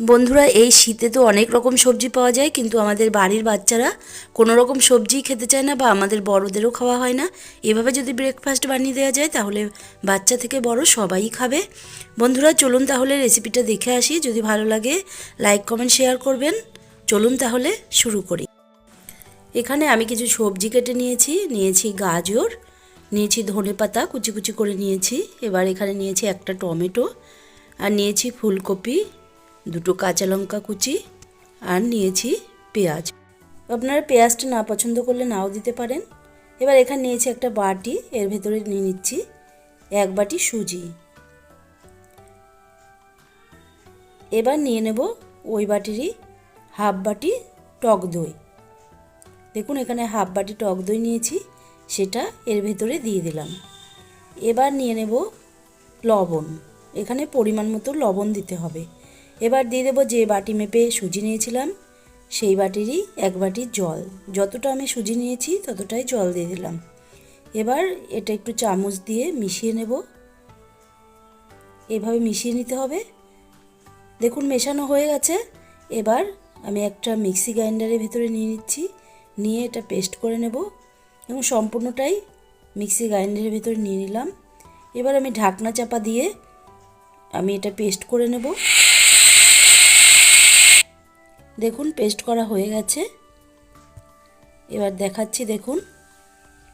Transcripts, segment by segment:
বন্ধুরা, এই শীতে তো অনেক রকম সবজি পাওয়া যায়, কিন্তু আমাদের বাড়ির বাচ্চারা কোনো রকম সবজিই খেতে চায় না বা আমাদের বড়দেরও খাওয়া হয় না। এভাবে যদি ব্রেকফাস্ট বানিয়ে দেওয়া যায়, তাহলে বাচ্চা থেকে বড় সবাই খাবে। বন্ধুরা, চলুন তাহলে রেসিপিটা দেখে আসি। যদি ভালো লাগে লাইক কমেন্ট শেয়ার করবেন। চলুন তাহলে শুরু করি। এখানে আমি কিছু সবজি কেটে নিয়েছি। নিয়েছি গাজর, নিয়েছি ধনে পাতা, কুচি কুচি করে নিয়েছি। এবার এখানে নিয়েছি একটা টমেটো, আর নিয়েছি ফুলকপি দুটো কাঁচা লঙ্কা কুচি আর নিয়েছি পেঁয়াজ। আপনারা পেঁয়াজটা না পছন্দ করলে নাও দিতে পারেন। এবার এখানে নিয়েছি একটা বাটি, এর ভেতরে নিয়ে নিচ্ছি এক বাটি সুজি। এবার নিয়ে নেব ওই বাটিরই হাফ বাটি টক দই। দেখুন এখানে হাফ বাটি টক দই নিয়েছি, সেটা এর ভেতরে দিয়ে দিলাম। এবার নিয়ে নেব লবণ। এখানে পরিমাণ মতো লবণ দিতে হবে। এবার দিয়ে দেবো যে বাটি মেপে সুজি নিয়েছিলাম, সেই বাটিরই এক বাটি জল। যতটা আমি সুজি নিয়েছি, ততটাই জল দিয়ে দিলাম। এবার এটা একটু চামচ দিয়ে মিশিয়ে নেব। এভাবে মিশিয়ে নিতে হবে। দেখুন, মেশানো হয়ে গেছে। এবার আমি একটা মিক্সি গ্রাইন্ডারের ভেতরে নিয়ে নিচ্ছি। নিয়ে এটা পেস্ট করে নেব এবং সম্পূর্ণটাই মিক্সি গ্রাইন্ডারের ভেতরে নিয়ে নিলাম। এবার আমি ঢাকনা চাপা দিয়ে আমি এটা পেস্ট করে নেব। দেখুন পেস্ট করা হয়ে গেছে। এবার দেখাচ্ছি, দেখুন,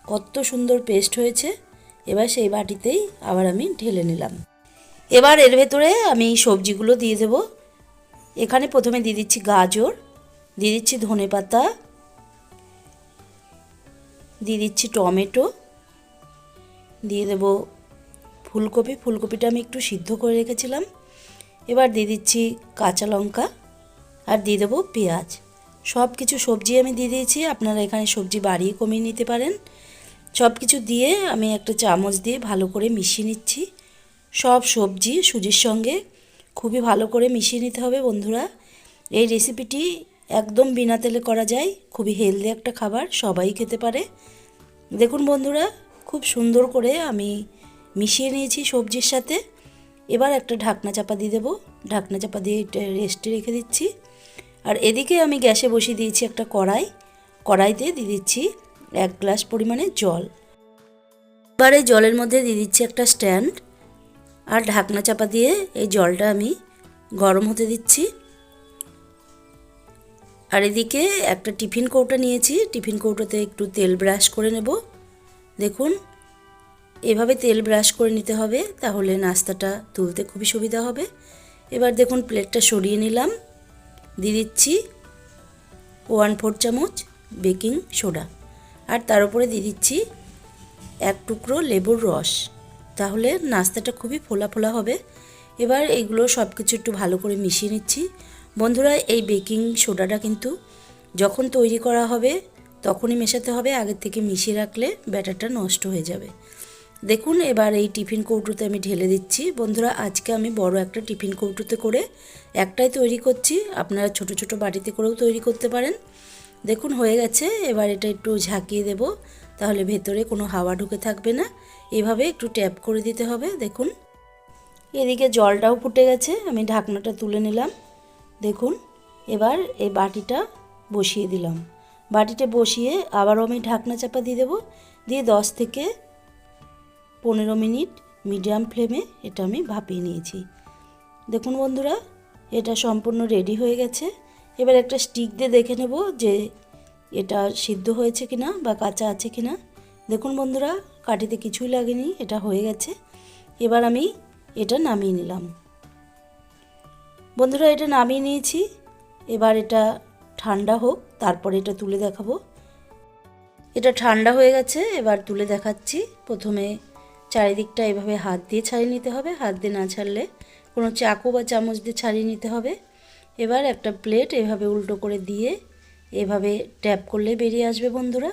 কত সুন্দর পেস্ট হয়েছে। এবার সেই বাটিতেই আবার আমি ঢেলে নিলাম। এবার এর ভেতরে আমি সবজিগুলো দিয়ে দেব। এখানে প্রথমে দিয়ে দিচ্ছি গাজর, দিয়ে দিচ্ছি ধনে পাতা, দিয়ে দিচ্ছি টমেটো, দিয়ে দেব ফুলকপি। ফুলকপিটা আমি একটু সিদ্ধ করে রেখেছিলাম। এবার দিয়ে দিচ্ছি কাঁচা লঙ্কা। আর দিয়ে দেবো পেঁয়াজ। সব কিছু সবজি আমি দিয়ে দিয়েছি, আপনারা এখানে সবজি বাড়িয়ে কমিয়ে নিতে পারেন। সব কিছু দিয়ে আমি একটা চামচ দিয়ে ভালো করে মিশিয়ে নিচ্ছি। সব সবজি সুজির সঙ্গে খুবই ভালো করে মিশিয়ে নিতে হবে বন্ধুরা। এই রেসিপিটি একদম বিনা তেলে করা যায়, খুবই হেলদি একটা খাবার, সবাই খেতে পারে। দেখুন বন্ধুরা, খুব সুন্দর করে আমি মিশিয়ে নিয়েছি সবজির সাথে। এবার একটা ঢাকনা চাপা দিয়ে দেবো। ঢাকনা চাপা দিয়ে রেস্টে রেখে দিচ্ছি। আর এদিকে আমি গ্যাসে বসিয়ে দিয়েছি একটা কড়াই। কড়াইতে দিয়ে দিচ্ছি এক গ্লাস পরিমাণে জল। এবারে জলের মধ্যে দিয়ে দিচ্ছি একটা স্ট্যান্ড আর ঢাকনা চাপা দিয়ে এই জলটা আমি গরম হতে দিচ্ছি। আর এদিকে একটা টিফিন কৌটা নিয়েছি। টিফিন কৌটোতে একটু তেল ব্রাশ করে নেব। দেখুন, এভাবে তেল ব্রাশ করে নিতে হবে, তাহলে নাস্তাটা তুলতে খুবই সুবিধা হবে। এবার দেখুন, প্লেটটা সরিয়ে নিলাম। দিয়ে দিচ্ছি ওয়ান ফোর চামচ বেকিং সোডা। আর তার উপরে দিয়ে দিচ্ছি এক টুকরো লেবুর রস। তাহলে নাস্তাটা খুবই ফোলা ফোলা হবে। এবার এইগুলো সব কিছু একটু ভালো করে মিশিয়ে নিচ্ছি। বন্ধুরা, এই বেকিং সোডাটা কিন্তু যখন তৈরি করা হবে, তখনই মেশাতে হবে। আগের থেকে মিশিয়ে রাখলে ব্যাটারটা নষ্ট হয়ে যাবে। দেখুন, এবার এই টিফিন কৌটোতে আমি ঢেলে দিচ্ছি। বন্ধুরা, আজকে আমি বড় একটা টিফিন কৌটোতে করে একটাই তৈরি করছি। আপনারা ছোট ছোট বাটিতে করেও তৈরি করতে পারেন। দেখুন, হয়ে গেছে। এবার এটা একটু ঝাঁকিয়ে দেব। তাহলে ভেতরে কোনো হাওয়া ঢুকে থাকবে না। এভাবে একটু ট্যাপ করে দিতে হবে। দেখুন, এদিকে জলটাও ফুটে গেছে। আমি ঢাকনাটা তুলে নিলাম। দেখুন, এবার এই বাটিটা বসিয়ে দিলাম। বাটিটা বসিয়ে আবারও আমি ঢাকনা চাপা দিয়ে দেবো। দিয়ে দশ থেকে পনেরো মিনিট মিডিয়াম ফ্লেমে এটা আমি ভাপিয়ে নিয়েছি। দেখুন বন্ধুরা, এটা সম্পূর্ণ রেডি হয়ে গেছে। এবার একটা স্টিক দিয়ে দেখে নেব যে এটা সিদ্ধ হয়েছে কিনা বা কাঁচা আছে কিনা। দেখুন বন্ধুরা কাঠিতে কিছুই লাগেনি, এটা হয়ে গেছে। এবার আমি এটা নামিয়ে নিলাম। বন্ধুরা, এটা নামিয়ে নিয়েছি। এবার এটা ঠান্ডা হোক, তারপরে এটা তুলে দেখাবো। এটা ঠান্ডা হয়ে গেছে, এবার তুলে দেখাচ্ছি। প্রথমে চারিদিকটা এভাবে হাত দিয়ে ছাড়িয়ে নিতে হবে। হাত দিয়ে না ছাড়লে কোনো চাকু বা চামচ দিয়ে ছাড়িয়ে নিতে হবে। এবার একটা প্লেট এভাবে উল্টো করে দিয়ে এভাবে ট্যাপ করলে বেরিয়ে আসবে বন্ধুরা।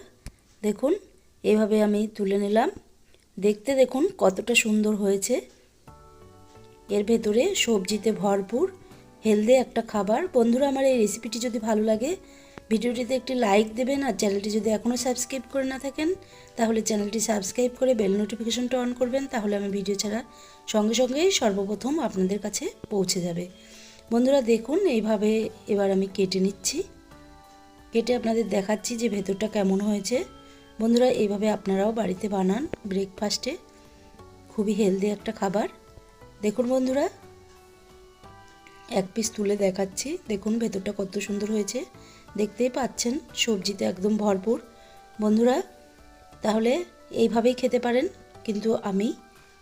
দেখুন, এভাবে আমি তুলে নিলাম। দেখতে দেখুন কতটা সুন্দর হয়েছে। এর ভেতরে সবজিতে ভরপুর, হেলদি একটা খাবার। বন্ধুরা, আমার এই রেসিপিটি যদি ভালো লাগে ভিডিওটিতে একটি লাইক দেবেন আর চ্যানেলটি যদি এখনও সাবস্ক্রাইব করে না থাকেন, তাহলে চ্যানেলটি সাবস্ক্রাইব করে বেল নোটিফিকেশনটা অন করবেন, তাহলে আমি ভিডিও ছাড়া সঙ্গে সঙ্গেই সর্বপ্রথম আপনাদের কাছে পৌঁছে যাবে। বন্ধুরা দেখুন, এইভাবে এবার আমি কেটে নিচ্ছি। কেটে আপনাদের দেখাচ্ছি যে ভেতরটা কেমন হয়েছে। বন্ধুরা, এইভাবে আপনারাও বাড়িতে বানান ব্রেকফাস্টে খুবই হেলদি একটা খাবার। দেখুন বন্ধুরা, এক পিস তুলে দেখাচ্ছি। দেখুন ভেতরটা কত সুন্দর হয়েছে। দেখতেই পাচ্ছেন, সবজিতে একদম ভরপুর। বন্ধুরা, তাহলে এইভাবেই খেতে পারেন, কিন্তু আমি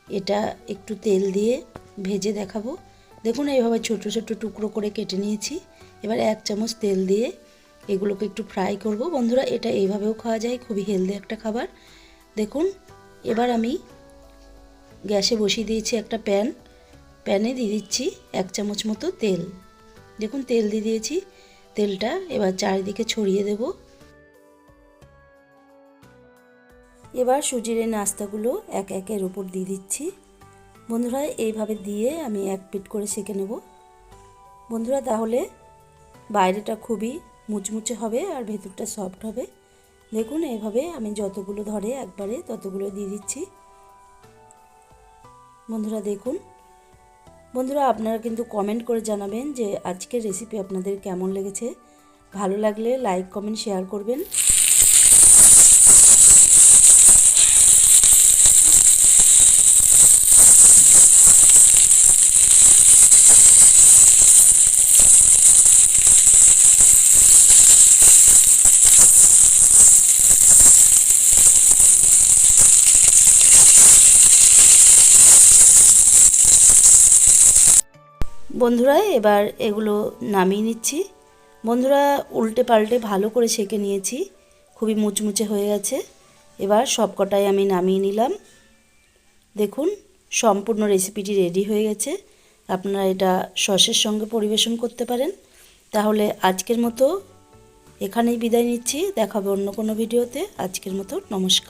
এটা একটু তেল দিয়ে ভেজে দেখাবো। দেখুন, এইভাবে ছোট ছোট টুকরো করে কেটে নিয়েছি। এবার এক চামচ তেল দিয়ে এগুলোকে একটু ফ্রাই করব। বন্ধুরা, এটা এইভাবেও খাওয়া যায়, খুবই হেলদি একটা খাবার। দেখুন, এবার আমি গ্যাসে বসিয়ে দিয়েছি একটা প্যান। প্যানে দিয়ে দিচ্ছি এক চামচ মতো তেল। দেখুন, তেল দিয়ে দিয়েছি। তেলটা এবার চারিদিকে ছড়িয়ে দেব। এবার সুজির এই নাস্তাগুলো এক একের উপর দিয়ে দিচ্ছি। বন্ধুরা, এইভাবে দিয়ে আমি এক পিট করে সেঁকে নেব। বন্ধুরা, তাহলে বাইরেটা খুবই মুচমুচে হবে আর ভেতরটা সফট হবে। দেখুন, এইভাবে আমি যতগুলো ধরে একবারে ততগুলো দিয়ে দিচ্ছি। বন্ধুরা, দেখুন বন্ধুরা, আপনারা কিন্তু কমেন্ট করে জানাবেন যে আজকের রেসিপি আপনাদের কেমন লেগেছে। ভালো লাগলে লাইক কমেন্ট শেয়ার করবেন। বন্ধুরা, এবার এগুলো নামিয়ে নিচ্ছি। বন্ধুরা, উল্টে পাল্টে ভালো করে সেঁকে নিয়েছি। খুবই মুচমুচে হয়ে গেছে। এবার সব কটাই আমি নামিয়ে নিলাম। দেখুন, সম্পূর্ণ রেসিপিটি রেডি হয়ে গেছে। আপনারা এটা সসের সঙ্গে পরিবেশন করতে পারেন। তাহলে আজকের মতো এখানেই বিদায় নিচ্ছি। দেখাবে অন্য কোনো ভিডিওতে। আজকের মতো নমস্কার।